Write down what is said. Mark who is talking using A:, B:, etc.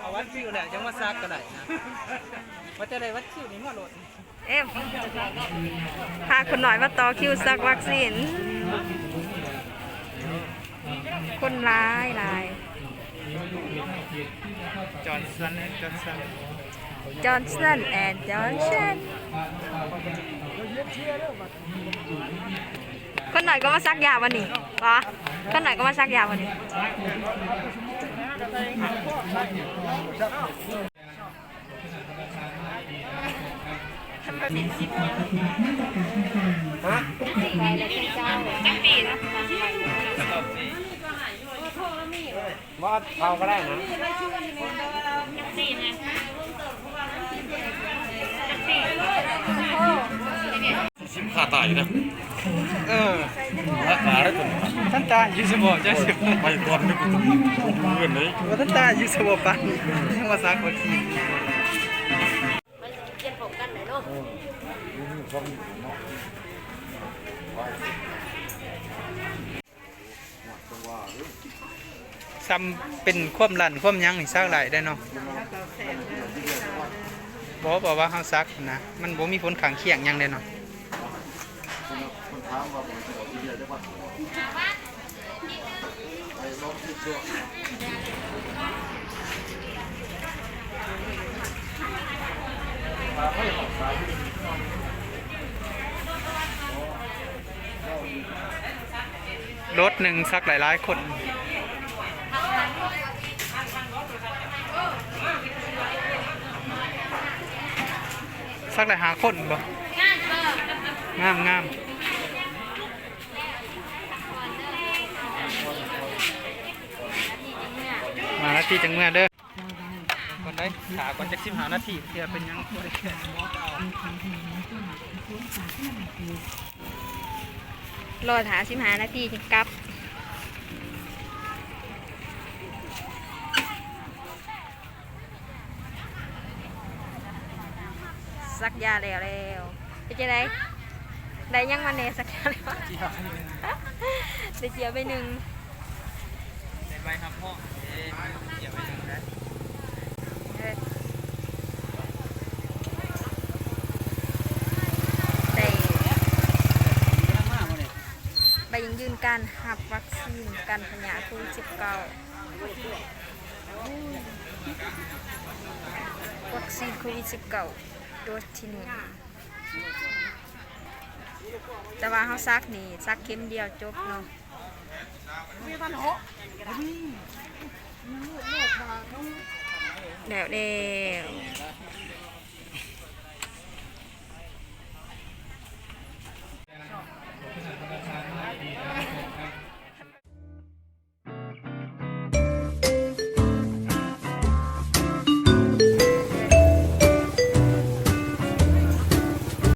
A: เอาวัดคิวเนี่ยยังมาซักก็ได้นะว่าจะได้วัดคิวนี่มาโหลด
B: เอฟพาคนหน่อยมาต่อคิวซักวัคซีน คนร้ายลาย
A: จอห์นสันจอห์นสัน
B: จอห์นสันแอนด์จอห์นสันคนหน่อยก็มาซักยาวันนี้วะ คนหน่อยก็มาซักยาวันนี้
A: ว่าเอาก็ได้นะ
C: สิบขาตายอยู่นะ
A: เออ
C: ราคาได้ตัว
A: ท่านตาอยู่สมองจะสิ
C: ไปก่อนไม่กูต้องดูเงินเลย
A: ว่าท่านตาอยู่สมองปันยังมาซักวัคซีนซ้ำเป็นความลั่นความหยั้งนี่ซักหลายได้เนาะบอกบอกว่าเฮาซักนะ มันบ่มีผลข้างเคียงหยังเลยเนาะ
C: คนถามว่าผมจะบอกที่เดียวได้ป่ะ
A: รถหนึ่งซักหลายๆคนสักหลายหาคนบ่งามงามมานา ทีจังเมื่อเด้อก่อนได้ขาก่อนจะสิบหานาทีเพื่อเป็นหยังบ่ได้แค่มอสเอา
B: รอหาสิบหานาทีจึงกลับสักยาแล้วแล้วเป็นจะได้ได้ยังมาเนสักยาแล้วได้เจียวไปหนึ่ง
A: ได้ไหมครับพ่อ
B: ใบยังยืนการหับวัคซีนการพยาโควิด19วัคซีนโควิด19โดสที่หนึ่งแต่ว่าเขาซักนี่ซักเข็มเดียวจบเนาะ แล้วแล้ว